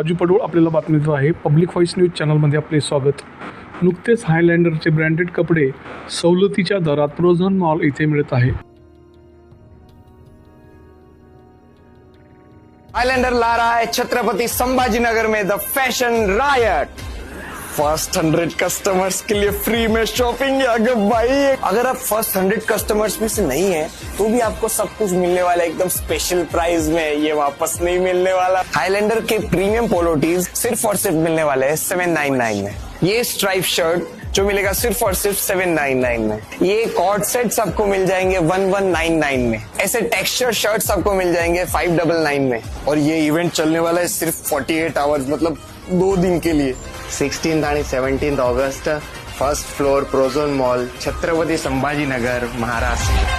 राजू पडोळ आपल्याला बातमी देत आहे. पब्लिक व्हॉइस न्यूज चॅनलमध्ये आपले स्वागत. नुकतेच हायलँडरचे ब्रँडेड कपडे सवलतीच्या दरात प्रोझन मॉल इथे मिळत आहे. आइलैंडर ला रहा है छत्रपति संभाजीनगर में the fashion riot first hundred customers के लिए फ्री में शॉपिंग अगर भाई अगर आप फ़र्स्ट हंड्रेड कस्टमर्स में से नहीं है तो भी आपको सब कुछ मिलने वाला है। एकदम स्पेशल प्राइस में ये वापस नहीं मिलने वाला। हाईलैंडर के प्रीमियम पोलोटीज सिर्फ़ और सिर्फ़ मिलने वाले हैं सेवन नाइन नाइन में। ये स्ट्राइप शर्ट जो मिलेगा सिर्फ़ और सिर्फ़ सेवन नाइन नाइन में। ये कॉर्ड सेट्स आपको मिल जाएँगे वन वन नाइन नाइन में। ऐसे टेक्सचर शर्ट्स आपको मिल जाएँगे फाइव डबल नाइन में। और ये इवेंट चलने वाला है सिर्फ़ फोर्टी एट आवर्स मतलब दो दिन के लिए। सिक्सटीन आणि seventeen August first floor Prozone mall Chhatrapati Sambhajinagar Maharashtra.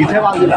इथे बाजूला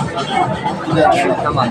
Come on.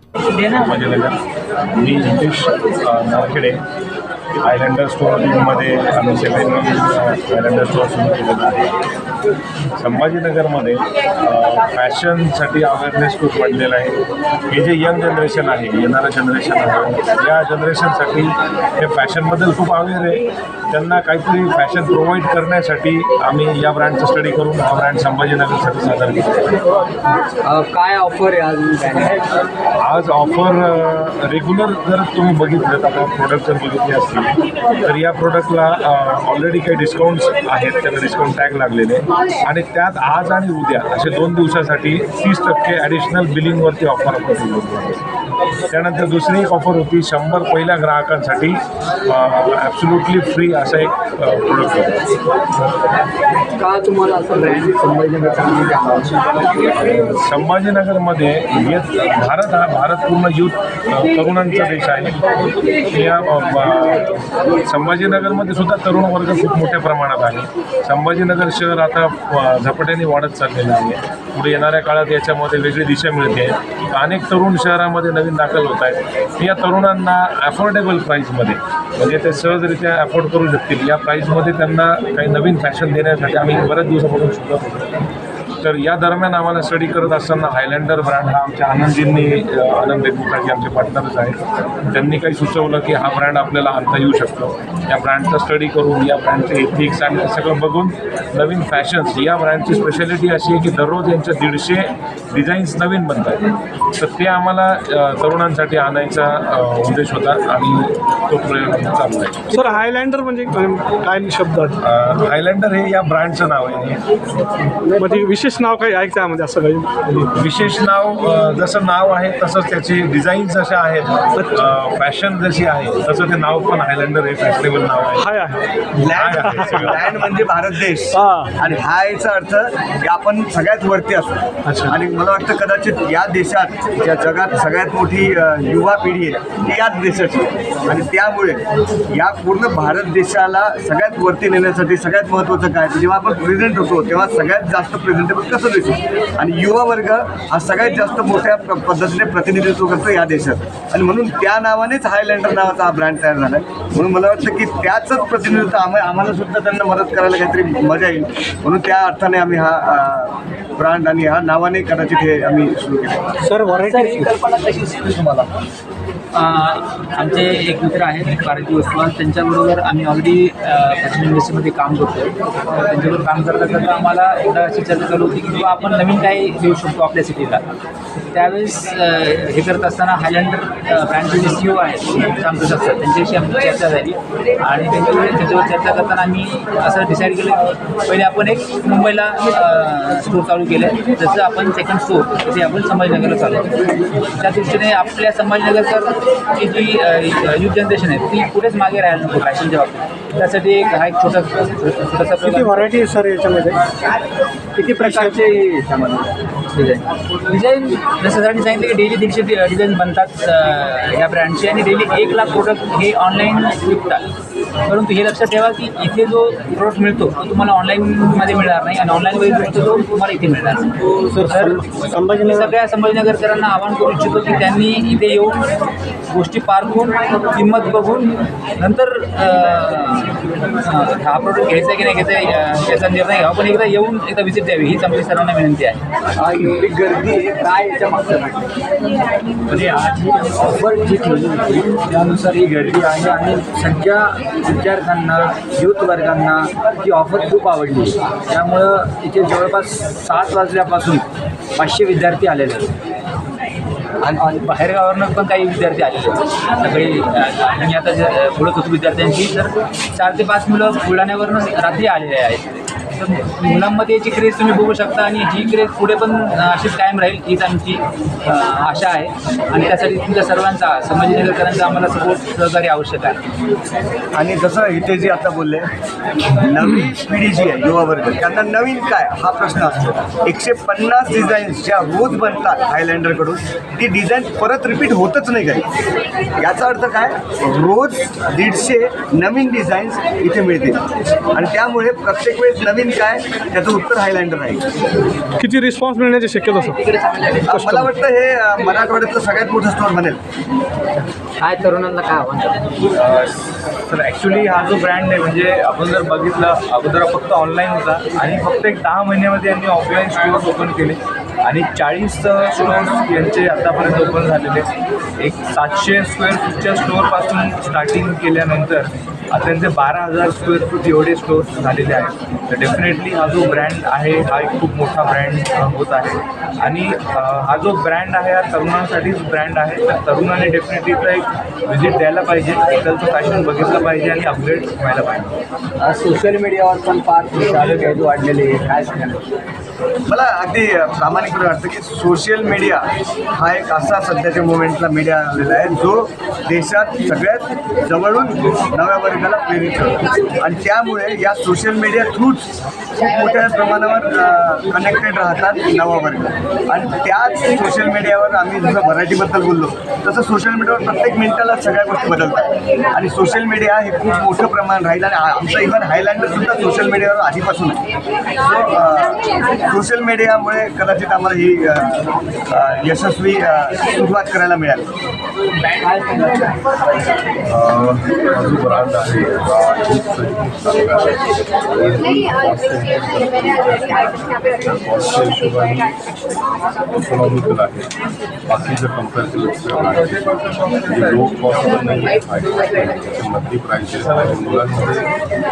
म्हणजे म्हणजे मी नितीश नारखेडे आयलँडर स्टोअरमध्ये आम्ही सगळ्यांनी आयलँडर स्टोअर सुरू केलेलं आहे. संभाजीनगरमध्ये फॅशनसाठी अवेअरनेस खूप वाढलेला आहे. हे जे यंग जनरेशन आहे येणारं जनरेशन आहे या जनरेशनसाठी हे फॅशनबद्दल खूप अवेअर आहे. त्यांना काहीतरी फॅशन प्रोव्हाइड करण्यासाठी आम्ही या ब्रँडचं स्टडी करून हा ब्रँड संभाजीनगरसाठी सादर केला. काय ऑफर आहे आज आज ऑफर रेग्युलर जर तुम्ही बघितलं आता प्रोडक्ट जर बघितले असतील तर या प्रोडक्टला ऑलरेडी काही डिस्काउंट्स आहेत त्याला डिस्काउंट टॅग लागलेले आणि त्यात आज आणि उद्या असे दोन दिवसासाठी तीस टक्के ॲडिशनल बिलिंगवरती ऑफर आपण दिली होती त्यानंतर दुसरी एक ऑफर होती शंभर पहिल्या ग्राहकांसाठी ॲब्सोल्युटली फ्री असा एक प्रोडक्ट होता का तुम्हाला असं ब्रँड संभाजीनगर संभाजीनगरमध्ये येत भारत हा भारत पूर्ण युथ तरुणांचा देश आहे. या संभाजीनगरमध्ये सुद्धा तरुण वर्ग खूप मोठ्या प्रमाणात आहे. संभाजीनगर शहर आता झपाट्याने वाढत चाललेलं आहे. पुढे येणाऱ्या काळात याच्यामध्ये वेगळी दिशा मिळते. अनेक तरुण शहरामध्ये नवीन दाखल होत आहेत. या तरुणांना अफोर्डेबल प्राईजमध्ये म्हणजे ते सहजरित्या अफोर्ड करू शकतील. या प्राईजमध्ये त्यांना काही नवीन फॅशन देण्यासाठी आम्ही बऱ्याच दिवसापासून शोधत होतो. तर या दरम्यान आम्हाला स्टडी करत असताना हायलँडर ब्रँड हा आमच्या आनंदजींनी अ, आनंद देशमुखाजी आमचे पार्टनर्स आहेत. त्यांनी काही सुचवलं की हा ब्रँड आपल्याला आणता येऊ शकतो. या ब्रँडचा स्टडी करून या ब्रँडचे एथिक्स आणि सगळं बघून नवीन फॅशन्स या ब्रँडची स्पेशालिटी अशी आहे की दररोज यांच्या दीडशे डिझाईन्स नवीन बनतात. तर ते आम्हाला तरुणांसाठी आणायचा उद्देश होता आणि तो प्रयोग चालू आहे. सर हायलँडर म्हणजे काय शब्द हायलँडर हे या ब्रँडचं नाव आहे. म्हणजे विशेष नाव काही आहे का त्यामध्ये असं काही विशेष नाव अ, जसं नाव आहे तसंच त्याची डिझाईन्स जशा आहेत फॅशन जशी आहे तसं ते नाव पण हायलँडर हे फॅशनेबल नाव आहे हाय आहे सगळं. लँड म्हणजे भारत देश हा. आणि हा याचा अर्थ की आपण सगळ्यात वरती असतो अच्छा. आणि मला वाटतं कदाचित या देशात या जगात सगळ्यात मोठी अ, युवा पिढी आहे ती याच देशाची आहे. आणि त्यामुळे या पूर्ण भारत देशाला सगळ्यात वरती नेण्यासाठी सगळ्यात महत्त्वाचं काय तर जेव्हा आपण प्रेझेंट होतो तेव्हा सगळ्यात जास्त प्रेझेंटेबल कसं दिसू? आणि युवा वर्ग हा सगळ्यात जास्त मोठ्या प- पद्धतीने प्रतिनिधित्व करतो या देशात. आणि म्हणून त्या नावानेच हायलँडर नावाचा हा ब्रँड तयार झाला आहे म्हणून मला वाटतं की त्याच प्रतिनिधित्व आम्हा आम्हाला सुद्धा त्यांना मदत करायला काहीतरी मजा येईल. म्हणून त्या अर्थाने आम्ही हा ब्रँड आणि ह्या नावाने कदाचित हे आम्ही सुरू केलं. सर ही कल्पना कशी तुम्हाला? आमचे एक मित्र आहेत कारंजी ओसवाल त्यांच्याबरोबर आम्ही ऑलरेडी फॅशन इंडस्ट्रीमध्ये काम करतो त्यांच्याबरोबर काम करता करता आम्हाला एकदा अशी चर्चा चालू होती की बाबा आपण नवीन काही देऊ शकतो आपल्या सिटीला त्यावेळेस हे करत असताना हायलँडर ब्रँडचे जे सी ओ आहेत सांगतो असतात त्यांच्याशी आमची चर्चा झाली. आणि त्यांच्यावर त्याच्यावर चर्चा करताना आम्ही असं डिसाईड केलं की पहिले आपण एक मुंबईला स्टोर चालू केलं. आहे जसं आपण सेकंड स्टोर ते आपण संभाजीनगरला चालू. त्या दृष्टीने आपल्या संभाजीनगरकर ही जी युथ जनरेशन आहे ती पुढेच मागे राहायला नको फॅशनच्या बाबतीत. त्यासाठी एक हा एक छोटा छोटासा व्हरायटी सर याच्यामध्ये? किती प्रकारचे? याच्यामध्ये डिझाईन डिझाईन जसं सरांनी सांगितलं की डेली दीडशे डिझाईन बनतात या ब्रँडचे आणि डेली एक लाख प्रोडक्ट हे ऑनलाईन विकतात. परंतु हे लक्षात ठेवा की इथे जो प्रोडक्ट मिळतो तो तुम्हाला ऑनलाईनमध्ये मिळणार नाही. आणि ऑनलाईनमध्ये मिळतो तो तुम्हाला इथे मिळणार नाही. तर मी सगळ्या संभाजीनगरकरांना आवाहन करू इच्छितो की त्यांनी इथे येऊन गोष्टी पारखून किंमत बघून नंतर हा प्रोडक्ट घ्यायचा आहे की नाही घ्यायचा आहे, याचा निर्णय घ्यावा. पण एकदा येऊन एकदा व्हिजिट द्यावी हीच आमची सर्वांना विनंती आहे. एवढी गर्दी काय याच्या मागचं म्हणजे आज ही ऑफर जी ठेवली होती त्यानुसार ही गर्दी आहे आणि सगळ्या विद्यार्थ्यांना युथ वर्गांना ही ऑफर खूप आवडली. त्यामुळं इथे जवळपास सात वाजल्यापासून पाचशे विद्यार्थी आलेले आहेत. आणि बाहेरगावावरनं पण काही विद्यार्थी आले आहेत. सगळे मी आता जे, बोलत होतो विद्यार्थ्यांची तर चार ते पाच मुलं बुलढाण्यावरनं रात्री आलेले आहेत. तर मुलांमध्ये याची क्रेज तुम्ही बघू शकता आणि ही क्रेज पुढे पण अशीच कायम राहील हीच आमची आशा आहे. आणि त्यासाठी तुमच्या सर्वांचा संभाजीनगरकरांचा आम्हाला सपोर्ट सहकार्य आवश्यक आहे. आणि जसं इथे जे आता बोलले नवीन पिढी जी आहे युवा वर्ग त्यांना नवीन काय? हा प्रश्न असतो. एकशे पन्नास डिझाईन्स ज्या रोज बनतात हायलँडरकडून ती डिझाईन परत रिपीट होतच नाही काही. याचा अर्थ काय? रोज दीडशे नवीन डिझाईन्स इथे मिळतील. आणि त्यामुळे प्रत्येक वेळेस नवीन काय? त्याचं उत्तर हायलँडर आहे. किती रिस्पॉन्स मिळण्याची शक्यता सर मला वाटतं हे मराठवाड्यातलं सगळ्यात मोठं स्टोर बनेल. काय तरुणांना काय आव्हान? तर ॲक्च्युली हा जो ब्रँड आहे म्हणजे आपण जर बघितलं अगोदर फक्त ऑनलाईन होता आणि फक्त एक दहा महिन्यामध्ये यांनी ऑफलाईन स्टोअर्स ओपन केले. आणि चाळीस स्टोअर्स यांचे आतापर्यंत ओपन झालेले. एक सातशे स्क्वेअर फूटच्या स्टोअरपासून स्टार्टिंग केल्यानंतर आता त्यांचे बारा हजार स्क्वेअर फूट एवढे स्टोअर्स झालेले आहेत. तर डेफिनेटली हा जो ब्रँड आहे हा एक खूप मोठा ब्रँड होत आहे. आणि हा जो ब्रँड आहे हा तरुणांसाठीच ब्रँड आहे. तर तरुणाने डेफिनेटली तर एक व्हिजिट द्यायला पाहिजे. इकडचं फॅशन बघितलं पाहिजे आणि अपग्रेड व्हायला पाहिजे. सोशल मीडियावर पण फार चालू वाढलेले आहे काय सांगायला मला अगदी प्रामाणिकपणे वाटतं की सोशल मीडिया हा एक असा सध्याच्या मुवमेंटला मीडिया आलेला आहे जो देशात सगळ्यात जवळून नव्या वर्गाला प्रेरित करतो. आणि त्यामुळे या सोशल मीडिया थ्रूच खूप मोठ्या प्रमाणावर कनेक्टेड राहतात नवा वर्ग. आणि त्याच सोशल मीडियावर आम्ही जसं व्हरायटीबद्दल बोललो तसं सोशल मीडियावर प्रत्येक मिनिटाला सगळ्या गोष्टी बदलतात. आणि सोशल मीडिया हे खूप मोठं प्रमाण राहील आणि आमचं इव्हन हायलँडर सुद्धा सोशल मीडियावर आधीपासून आहे. सो सोशल मीडियामुळे कदाचित आम्हाला ही यशस्वी सुरुवात करायला मिळाली. इकॉनॉमिकल आहे कंपेअर केलं लो कॉस्ट नाही मधली प्राइसेस मुलांमध्ये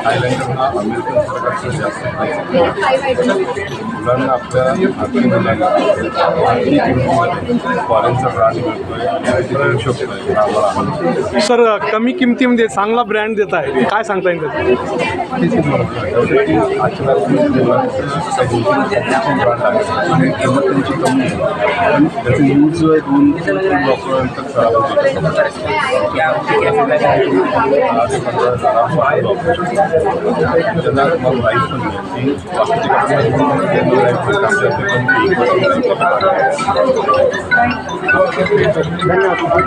थायलंड हा अमेरिकन प्रकारचा जास्त प्राईस मुलांना आपल्या मुलांना भारतीय किमतीमध्ये फॉरेनचा ब्रँड मिळतोय आणि मिळू शकतोय आम्हाला. सर कमी किमतीमध्ये चांगला ब्रँड देत आहे काय सांगता येईल. आजच्या मुलांचं ब्रँड आहे आणि किंमत त्यांची कमी आहे त्याचं यूज जो आहे दोन तीन वापरल्यानंतर खराब होते या आमची कॅफे आज पंधरा हजारापासून वापरू शकतो त्यांना मग प्राईस पण मिळेल ती बाकीच्या कंपन्या